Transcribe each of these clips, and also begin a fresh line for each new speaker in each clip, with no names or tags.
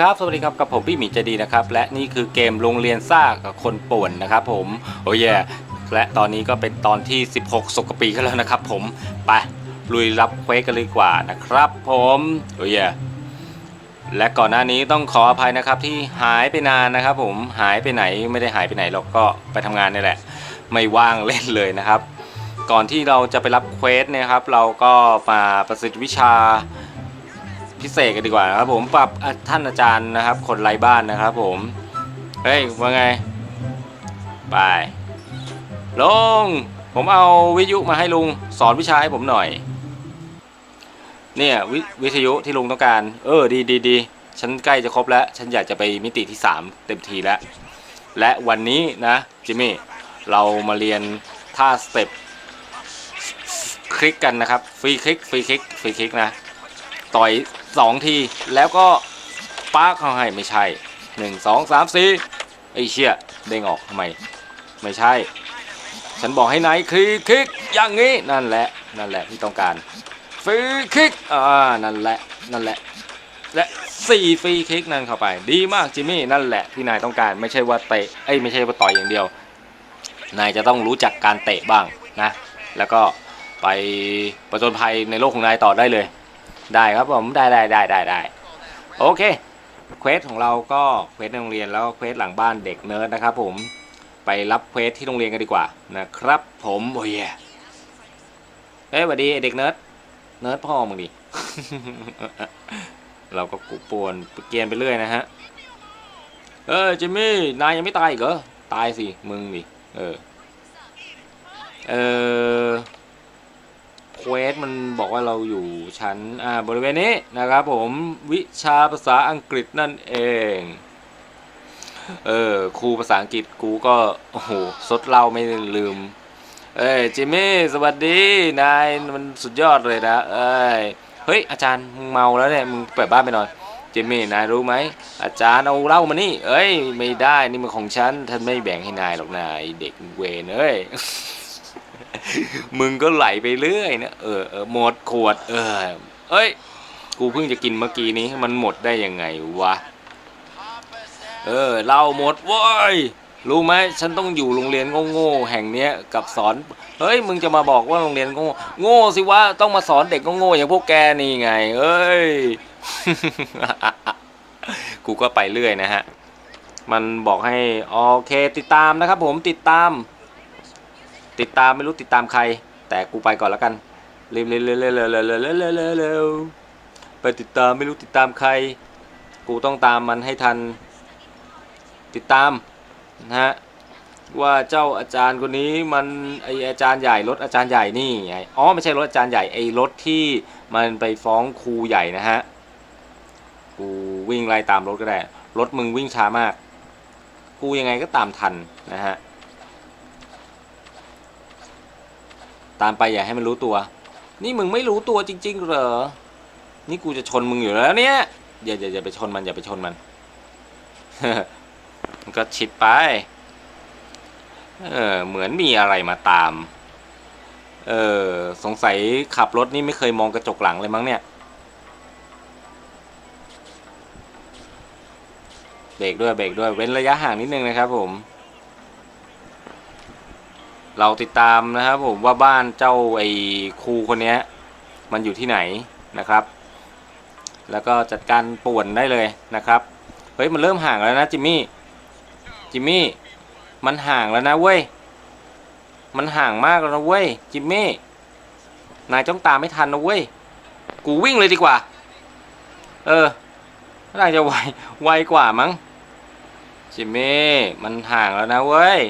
ครับสวัสดีครับกับผมพี่หมีใจดีนะครับ และนี่คือเกมโรงเรียนซ่ากับคนป่วนนะครับผมโอ้ยและตอนนี้ก็เป็นตอนที่ 16สกปีกันแล้วนะครับ ผมไปลุยรับเควสกันเลยดีกว่านะครับ ผมโอ้ยและก่อนหน้านี้ต้องขออภัยนะครับที่หายไปนานนะครับ ผมหายไปไหนไม่ได้หายไปไหนหรอกก็ไปทำงานนี่แหละ ไม่ว่างเล่นเลยนะครับ ก่อนที่เราจะไปรับเควสเนี่ยครับ เราก็มาประสิทธิวิชา พิเศษกันดีกว่าครับผมปรับท่านอาจารย์นะครับ คนไร้บ้านนะครับผมเฮ้ยว่าไงไปลงผมเอาวิทยุมาให้ลุงสอนวิชาให้ผมหน่อย เนี่ยววิทยุที่ลุงต้องการ เออดีดีดีฉันใกล้จะครบแล้ว ฉันอยากจะไปมิติที่ 3 เต็มทีแล้ว และวันนี้นะจิมมี่เรามาเรียนท่าสเต็ปคลิกกันนะครับ ฟรีคลิกฟรีคลิกฟรีคลิกนะ ต่อย สองที แล้วก็ป้าเขาให้ไม่ใช่หนึ่งสองสามสี่ไอ้เชี่ยเด้งออกทำไม ไม่ใช่ ฉันบอกให้นายคลิกคลิกอย่างนี้นั่นแหละนั่นแหละที่ต้องการฟรีคลิกอ่านั่นแหละนั่นแหละและสี่ฟรีคลิกนั่นเข้าไป ดีมากจิมมี่นั่นแหละที่นายต้องการไม่ใช่ว่าเตะเอ้ยไม่ใช่ว่าต่อยอย่างเดียว นายจะต้องรู้จักการเตะบ้างนะ แล้วก็ไปประจนภัยในโลกของนายต่อได้เลย ได้ครับผมได้ได้ได้ได้ได้โอเคเควสของเราก็เควสในโรงเรียนแล้วเควสหลังบ้านเด็กเนิร์ดนะครับผมไปรับเควสที่โรงเรียนกันดีกว่านะครับผมโอ้ยเอ้ยสวัสดีเด็กเนิร์ดเนิร์ดพ่อมึงดิเราก็กุปวนเกียนไปเรื่อยนะฮะเออจิมมี่นายยังไม่ตายอีกเหรอตายสิมึงดิเออเออ เควสมันบอกว่าเราอยู่ชั้นอ่าบริเวณนี้นะครับผมวิชาภาษาอังกฤษนั่นเอง เออครูภาษาอังกฤษกูก็ โอ้โหซดเล้าไม่ลืม เอ้ยจิมมี่สวัสดี นายมันสุดยอดเลยนะเอ้ยเฮ้ย อาจารย์มึงเมาแล้วเนี่ยมึงเปิดบ้านไปหน่อยจิมมี่นายรู้ไหมอาจารย์เอาเหล้ามานี่ เอ้ย ไม่ได้นี่มันของฉันท่านไม่แบ่งให้นายหรอกนายเด็กเวนเอ้ย มึงก็ไหลไปเรื่อยนะเออเออหมดขวด เออ เอ้ย กูเพิ่งจะกินเมื่อกี้นี้มันหมดได้ยังไงวะ เออเหล้าหมดเว้ยรู้ไหมฉันต้องอยู่โรงเรียนโง่ๆแห่งเนี้ยกับสอน เฮ้ยมึงจะมาบอกว่าโรงเรียนโง่โง่สิวะต้องมาสอนเด็กโง่ๆอย่างพวกแกนี่ไง เอ้ย กูก็ไปเรื่อยนะฮะ มันบอกให้โอเคติดตามนะครับผมติดตาม ติดตามไม่รู้ติดตามใคร แต่กูไปก่อนแล้วกันเร็วเร็วเร็วเร็วเร็วเร็วเร็วไปติดตามไม่รู้ติดตามใคร กูต้องตามมันให้ทัน ติดตามนะฮะว่าเจ้าอาจารย์คนนี้มันไออาจารย์ใหญ่รถอาจารย์ใหญ่นี่อ๋อไม่ใช่รถอาจารย์ใหญ่ไอรถที่มันไปฟ้องครูใหญ่นะฮะกูวิ่งไล่ตามรถก็ได้รถมึงวิ่งช้ามาก กูยังไงก็ตามทันนะฮะ ตามไปอย่าให้มันรู้ตัว นี่มึงไม่รู้ตัวจริง ๆ เหรอ นี่กูจะชนมึงอยู่แล้วเนี่ยอย่าอย่าอย่าไปชนมันอย่าไปชนมัน มันก็ชิดไป เออ เหมือนมีอะไรมาตาม เออ สงสัยขับรถนี่ไม่เคยมองกระจกหลังเลยมั้งเนี่ย เบรกด้วยเบรกด้วย เว้นระยะห่างนิดนึงนะครับผม เราติดตามนะครับผมว่าบ้านเจ้าไอ้ครูคนนี้มันอยู่ที่ไหนนะครับ แล้วก็จัดการป่วนได้เลยนะครับเฮ้ยมันเริ่มห่างแล้วนะจิมมี่จิมมี่มันห่างแล้วนะเว้ยมันห่างมากแล้วนะเว้ยจิมมี่นายจ้องตามไม่ทันนะเว้ยกูวิ่งเลยดีกว่า เออน่าจะไวไวกว่ามั้งจิมมี่มันห่างแล้วนะเว้ย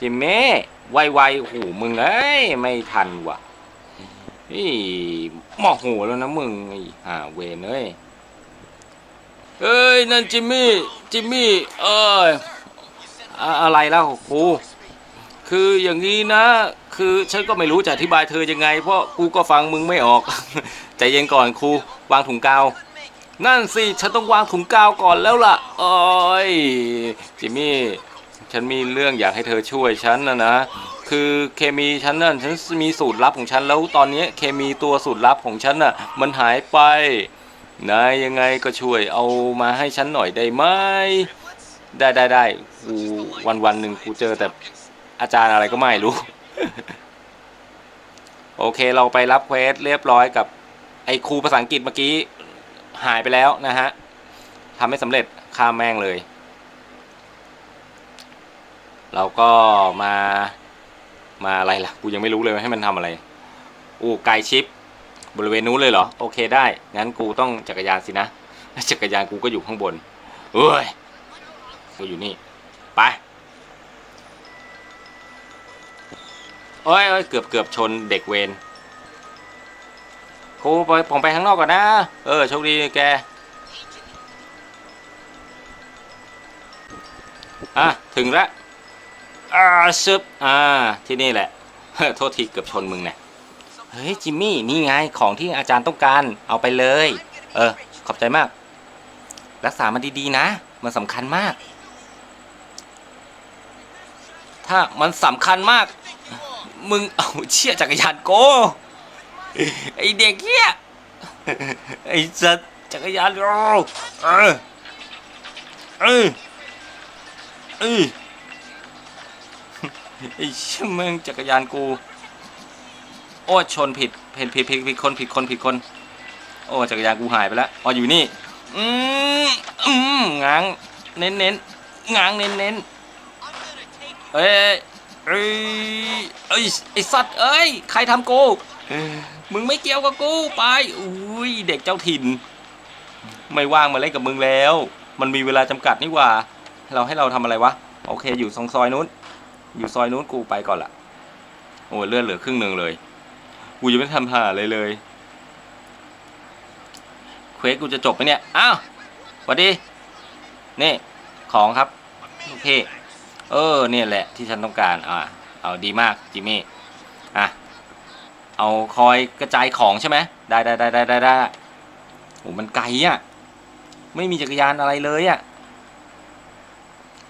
จิมมี่ไวๆโอ้โหมึงเอ้ยไม่ทันว่ะนี่หมอกหูแล้วนะมึงไอ้ห่าเวนเอ้ยเอ้ยนั่นจิมมี่จิมมี่เอ้ยอะอะไรแล้วครูคืออย่างนี้นะ คือฉันก็ไม่รู้จะอธิบายเธอยังไง เพราะกูก็ฟังมึงไม่ออกใจเย็นก่อนครูวางถุงกาวนั่นสิ ฉันต้องวางถุงกาวก่อนแล้วล่ะ โอ้ยจิมมี่ ฉันมีเรื่องอยากให้เธอช่วยฉันนะนะ คือเคมีฉันน่ะฉันมีสูตรลับของฉันแล้วตอนนี้เคมีตัวสูตรลับของฉันน่ะ มันหายไปนายยังไงก็ช่วยเอามาให้ฉันหน่อยได้ไหมได้ได้ได้กูวันวันหนึ่งกูเจอแต่อาจารย์อะไรก็ไม่รู้ โอเคเราไปรับเควสเรียบร้อยกับ ไอ้ครูภาษาอังกฤษเมื่อกี้หายไปแล้วนะฮะทำไม่สำเร็จข้ามแม่งเลย เราก็มามาอะไรล่ะ กูยังไม่รู้เลยว่าให้มันทำอะไร อู้ไกลชิป บริเวณนู้นเลยเหรอ โอเคได้ งั้นกูต้องจักรยานสินะ จักรยานกูก็อยู่ข้างบนเอ้ย กูอยู่นี่ ไปโอ้ยโอ้ยเกือบเกือบชนเด็กเวรครูไปผมไปข้างนอกก่อนนะ เออโชคดีแก อะ ถึงแล้ว อ่าซึบอ่าที่นี่แหละ โทษทีเกือบชนมึงเนี่ยเฮ้ยจิมมี่นี่ไงของที่อาจารย์ต้องการเอาไปเลย เออ ขอบใจมาก รักษามันดีๆนะ มันสำคัญมาก ถ้ามันสำคัญมาก มึงเอาเชี่ยจักรยานโกไอเด็กเหี้ยไอสัตจักรยานโกเออเออเออ ไอเชี่ยม่งจักรยานกู โอ้ชนผิดผิดผิดผิดผิดคนผิดคนผิดคน โอ้จักรยานกูหายไปแล้วอ๋ออยู่นี่ อืมอืมง้างเน้นเน้นง้างเน้นเน้นเอ้ยเอ้ยเอ้ยไอสัตว์เอ้ยใครทำกูมึงไม่เกี่ยวกับกูไปอุ้ยเด็กเจ้าถิ่น ไม่ว่างมาเล่นกับมึงแล้ว มันมีเวลาจำกัดนี่หว่า เราให้เราทำอะไรวะ โอเคอยู่ตรงซอยนู้น อยู่ซอยนู้นกูไปก่อนละโอ้เลือดเหลือครึ่งหนึ่งเลย กูยังไม่ทำหาเลยเลยเควสกูจะจบไหมเนี่ย อ้าวสวัสดี นี่ ของครับลูกพี่เออ เนี่ยแหละที่ฉันต้องการ อ่า เอาดีมาก จิมมี่ อะ เอาคอยกระจายของใช่ไหม ได้ได้ได้ได้ได้ได้โอ้มันไกลอะ ไม่มีจักรยานอะไรเลยอะ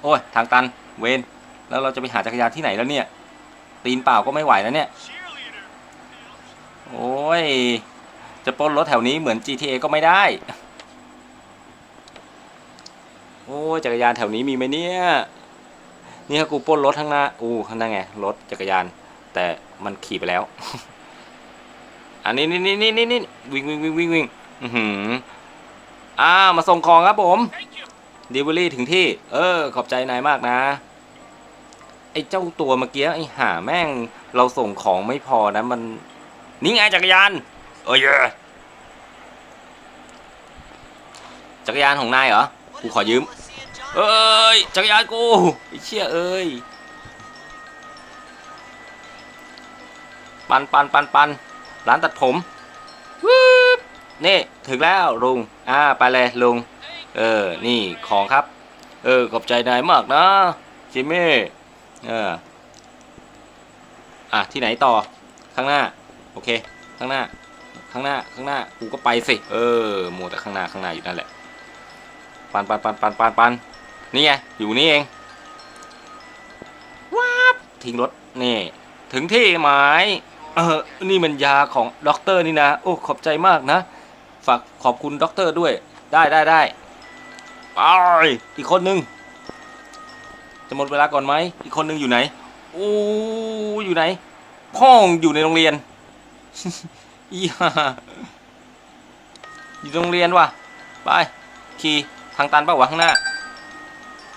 โอ้ย ทางตัน เวน แล้วเราจะไปหาจักรยานที่ไหนแล้วเนี่ยตีนเปล่าก็ไม่ไหวแล้วเนี่ย โอ้ย จะปล้นรถแถวนี้เหมือน GTA ก็ไม่ได้ โอ้ยจักรยานแถวนี้มีไหมเนี่ย นี่ถ้ากูปล้นรถข้างหน้า อู้ข้างหน้าไง รถจักรยาน แต่มันขี่ไปแล้ว อันนี้นี่นี่นี่นี่นี่วิ่งวิ่งวิ่งวิ่งวิ่งอือหืออ่ามาส่งของครับผมด e เวอรี่ถึงที่ เออ ขอบใจนายมากนะ ไอ้เจ้าตัวเมื่อกี้ไอ้ห่าแม่ง เราส่งของไม่พอนะมันนี่ไงจักรยาน เอ้ยจักรยานของนายเหรอกูขอยืม เอ้ยจักรยานกูไอ้เชี่ยเอ้ยปันปันปันปันร้านตัดผมวืบนี่ถึงแล้วลุงอ่าไปเลยลุงเออนี่ของครับ เออขอบใจนายมากนะจิมมี่ เออ อะ ที่ไหนต่อ ข้างหน้า โอเค ข้างหน้า ข้างหน้า ข้างหน้า กูก็ไปสิ เออมัวแต่ข้างหน้า ข้างหน้าอยู่นั่นแหละ ปันปันปันปันปันปันนี่ไง อยู่นี่เอง ว้าบทิ้งรถ นี่ ถึงที่หมาย เออ นี่มันยาของด็อกเตอร์นี่นะ โอ้ ขอบใจมากนะ ฝากขอบคุณด็อกเตอร์ด้วย ได้ได้ได้ไปอีกคนนึง จะหมดเวลาก่อนไหมอีกคนนึงอยู่ไหนโอ้อยู่ไหน พ่องอยู่ในโรงเรียนอีห่าอยู่โรงเรียนว่ะไปขี่ทางตันเปล่าวะข้างหน้า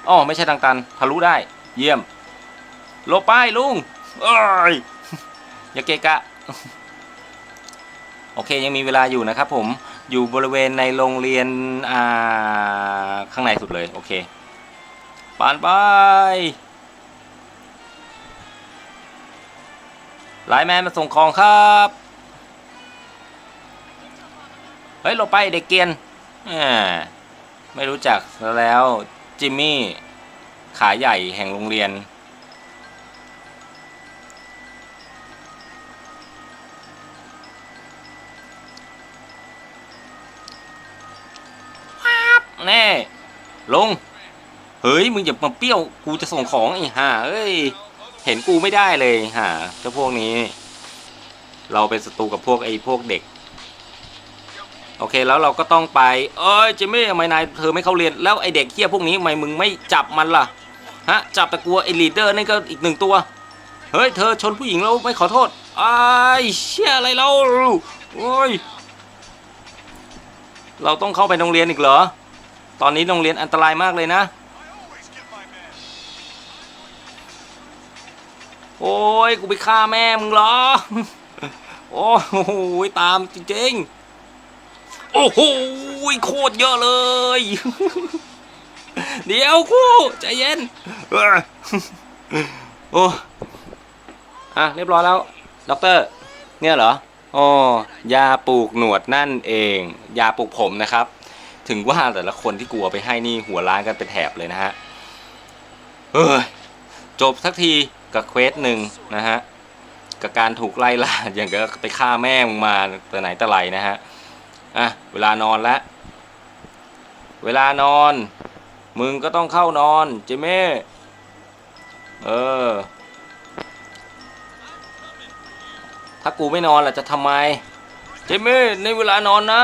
อ๋อไม่ใช่ทางตันทะลุได้ เยี่ยมโลบไปลุงเอ้ยอย่าเกะกะโอเคยังมีเวลาอยู่นะครับผมอยู่บริเวณในโรงเรียนอ่าข้างในสุดเลย โอเค ปานไปไลน์แมนมาส่งของครับ เฮ้ยลบไปเด็กเกียนไม่รู้จักแล้ว จิมมี่ ขาใหญ่แห่งโรงเรียน แน่ ลง เฮ้ยมึงอย่ามาเปรี้ยวกูจะส่งของไอ้ห่าเอ้ยเห็นกูไม่ได้เลยห่าเจ้าพวกนี้ เราเป็นศัตรูกับพวกไอ้พวกเด็ก โอเคแล้วเราก็ต้องไป เอ้ยจิมมี่ทำไมนายเธอไม่เข้าเรียนแล้วไอเด็กเฮี้ยพวกนี้ทำไมมึงไม่จับมันล่ะฮะจับแต่กลัวไอลีดเดอร์นี่ก็อีกหนึ่งตัวเฮ้ยเธอชนผู้หญิงแล้วไม่ขอโทษไอ้เชี่ยอะไรเราโอ้ยเราต้องเข้าไปโรงเรียนอีกเหรอ ตอนนี้โรงเรียนอันตรายมากเลยนะ โอ้ยกูไปฆ่าแม่มึงเหรอ โอ้โหตามจริงๆ โอ้โหโคตรเยอะเลย เดี๋ยวกูใจเย็น โอ้อะเรียบร้อยแล้ว ด็อกเตอร์ เนี่ยเหรออ๋อยาปลูกหนวดนั่นเอง ยาปลูกผมนะครับ ถึงว่าแต่ละคนที่กลัวไปให้นี่หัวล้านกันเป็นแถบเลยนะฮะเฮ้ยจบสักที กับเควสหนึ่งนะฮะกับการถูกไล่ล่าอย่างกับไปฆ่าแม่มึงมาแต่ไหนแต่ไรนะฮะอะเวลานอนแล้วเวลานอน มึงก็ต้องเข้านอนเจเม่เออ ถ้ากูไม่นอนล่ะจะทำไม เจเม่ในเวลานอนนะ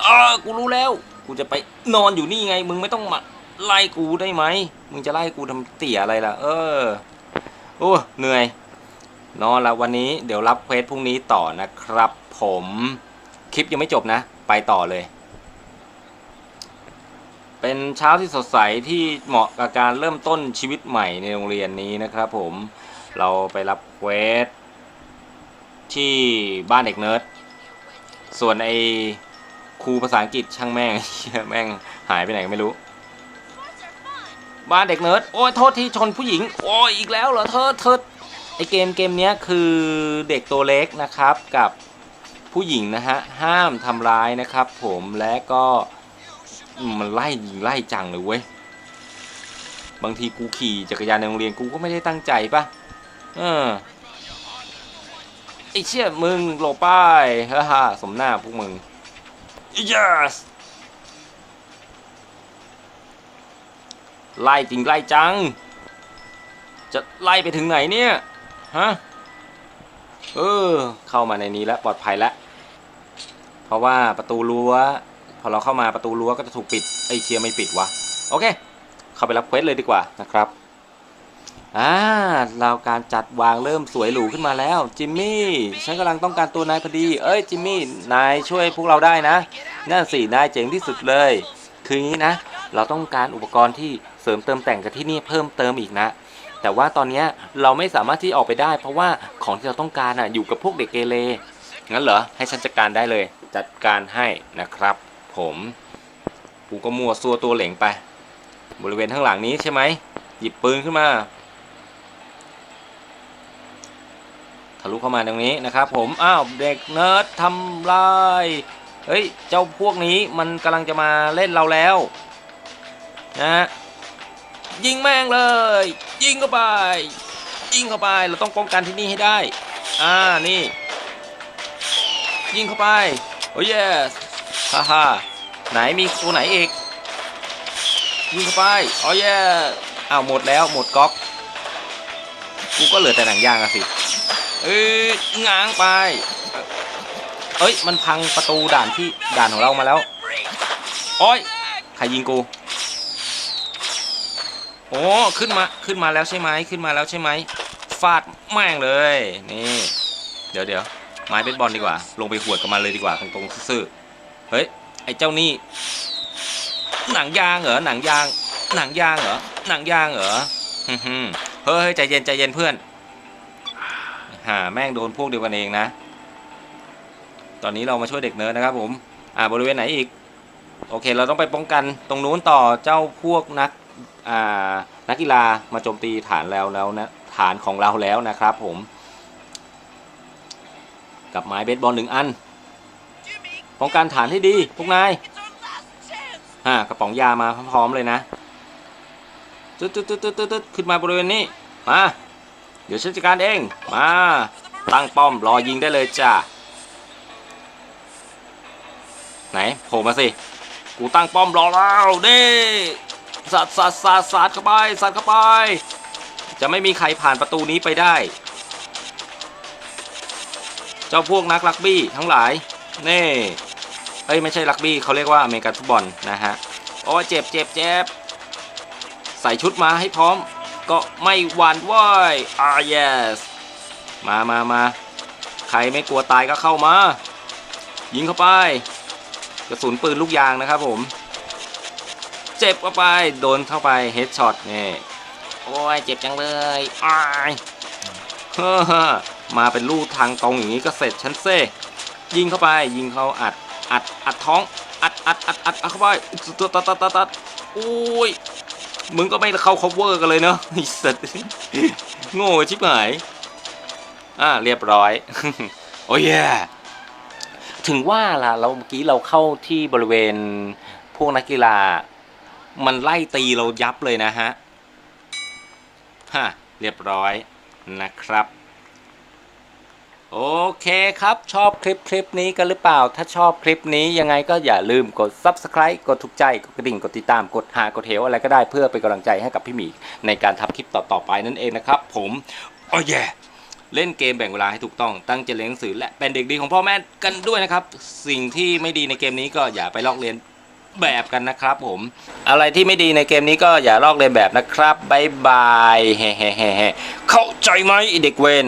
เออกูรู้แล้ว กูจะไปนอนอยู่นี่ไง มึงไม่ต้องมาไล่กูได้ไหม มึงจะไล่กูทำเตี่ยอะไรล่ะ เออ โอ้เหนื่อยนอนละวันนี้เดี๋ยวรับเควสพรุ่งนี้ต่อนะครับ ผมคลิปยังไม่จบนะ ไปต่อเลย เป็นเช้าที่สดใสที่เหมาะกับการเริ่มต้นชีวิตใหม่ในโรงเรียนนี้นะครับผมเราไปรับเควสที่บ้านเด็กเนิร์ดส่วนไอครูภาษาอังกฤษช่างแม่งแม่งหายไปไหนก็ไม่รู้ บ้านเด็กเนิร์ดโอ้ยโทษที่ชนผู้หญิง โอ้ยอีกแล้วเหรอเธอเธอไอเกมเกมนี้คือเด็กตัวเล็กนะครับกับผู้หญิงนะฮะห้ามทำร้ายนะครับ ผมและก็มมันไล่ยิงไล่จังเลยเว้ยบางทีกูขี่จักรยานในโรงเรียนกูก็ไม่ได้ตั้งใจปะเออไอเชี่ยมึงหลบไปฮ่าฮ่าสมหน้าพวกมึง yes ไล่จริงไล่จัง จะไล่ไปถึงไหนเนี่ยฮะเออเข้ามาในนี้แล้วปลอดภัยแล้วเพราะว่าประตูรั้วพอเราเข้ามาประตูรั้วก็จะถูกปิดไอ้ยเชียร์ไม่ปิดวะโอเค เข้าไปรับเควสเลยดีกว่านะครับอ่าเราการจัดวางเริ่มสวยหรูขึ้นมาแล้วจิมมี่ฉันกำลังต้องการตัวนายพอดี เอ้ยจิมมี่นายช่วยพวกเราได้นะนั่นสินายเจ๋งที่สุดเลย คืออย่างนี้นะ เราต้องการอุปกรณ์ที่เสริมเติมแต่งกับที่นี่เพิ่มเติมอีกนะ แต่ว่าตอนนี้เราไม่สามารถที่ออกไปได้ เพราะว่าของที่เราต้องการอะอยู่กับพวกเด็กเกเรงั้นเหรอให้ฉันจัดการได้เลย จัดการให้นะครับ ผมกูก็มัวซัวตัวเหล่งไป บริเวณข้างหลังนี้ใช่ไหมหยิบปืนขึ้นมาทะลุเข้ามาตรงนี้นะครับ ผมอ้าวเด็กเนิร์ดทำลายเฮ้ยเจ้าพวกนี้มันกำลังจะมาเล่นเราแล้ว นะฮะยิงแม่งเลย ยิงเข้าไป ยิงเข้าไปเราต้องป้องกันที่นี่ให้ได้ อ่านี่ ยิงเข้าไป โอ้ยสฮ่าฮ่าไหนมีตัวไหนอีกยิงเข้าไปโอ้ยอ้าวหมดแล้วหมดก๊อกกูก็เหลือแต่หนังยางอะสิเอ้ยง้างไป เอ้ยมันพังประตูด่านที่ด่านของเรามาแล้วโอ้ยใครยิงกู โอ้ขึ้นมาขึ้นมาแล้วใช่ไหมขึ้นมาแล้วใช่ไหมฟาดแม่งเลยนี่เดี๋ยวเดี๋ยวไม้เบสบอลดีกว่า ลงไปหวดกับมันเลยดีกว่าตรงๆซื่อเฮ้ยไอ้เจ้านี่หนังยางเหรอหนังยาง หนังยางเหรอหนังยางเหรอเฮ้ยใจเย็นใจเย็นเพื่อนหาแม่งโดนพวกเดียวกันเองนะ ตอนนี้เรามาช่วยเด็กเนิร์ดนะครับผมอ่าบริเวณไหนอีก โอเค เราต้องไปป้องกันตรงนู้นต่อเจ้าพวกนัก นักกีฬามาโจมตีฐานแล้วแล้วนะฐานของเราแล้วนะครับผม กับไม้เบสบอลหนึ่งอันป้องกันฐานให้ดีพวกนายอ่ากระป๋องยามาพร้อมๆเลยนะตึ๊ดตึ๊ดตึ๊ดตึ๊ดตึ๊ดขึ้นมาบริเวณนี้มาเดี๋ยวฉันจัดการเองมาตั้งป้อมรอยิงได้เลยจ้าไหนโผล่มาสิ กูตั้งป้อมรอแล้วนี่ สัดสัดสัดสัดเข้าไปสัดเข้าไป จะไม่มีใครผ่านประตูนี้ไปได้ เจ้าพวกนักลักบี้ทั้งหลายนี่เอ้ยไม่ใช่รักบี้เขาเรียกว่าอเมริกันฟุตบอลนะฮะโอ้เจ็บเจ็บเจ็บใส่ชุดมาให้พร้อม ก็ไม่หวั่นไหวอ่า yes มามามาใครไม่กลัวตายก็เข้ามา ยิงเข้าไป กระสุนปืนลูกยางนะครับผม เจ็บเข้าไป โดนเข้าไปเฮดช็อตนี่โอ้ยเจ็บจังเลยอ้ายเฮ้อมาเป็นลูกทางตรงอย่างนี้ก็เสร็จฉันเซ่ยิงเข้าไปยิงเขาอัดอัดอัดท้องอัดอัดอัดอัดอัดเข้าไปตัดตัดตัดตัดตัดอุ้ยมึงก็ไม่เข้า cover กันเลยเนาะไอ้สัตว์โง่ชิบหายอ่าเรียบร้อย โอ้ยถึงว่าล่ะเราเมื่อกี้เราเข้าที่บริเวณพวกนักกีฬา มันไล่ตีเรายับเลยนะฮะฮะเรียบร้อยนะครับ โอเคครับชอบคลิปคลิปนี้กันหรือเปล่า ถ้าชอบคลิปนี้ยังไงก็อย่าลืมกด Subscribe กดถูกใจ กดกระดิ่ง กดติดตาม กดหากดเหวอะไรก็ได้เพื่อเป็นกำลังใจให้กับพี่หมี ในการทำคลิปต่อๆไปนั่นเองนะครับผมโอ้ยเล่นเกมแบ่งเวลาให้ถูกต้อง ตั้งใจเรียนหนังสือและเป็นเด็กดีของพ่อแม่กันด้วยนะครับ สิ่งที่ไม่ดีในเกมนี้ก็อย่าไปลอกเรียน แบบกันนะครับผม อะไรที่ไม่ดีในเกมนี้ก็อย่าลอกเลียนแบบนะครับบายบายเฮ้เฮ้เฮ้เข้าใจไหมเด็กเวน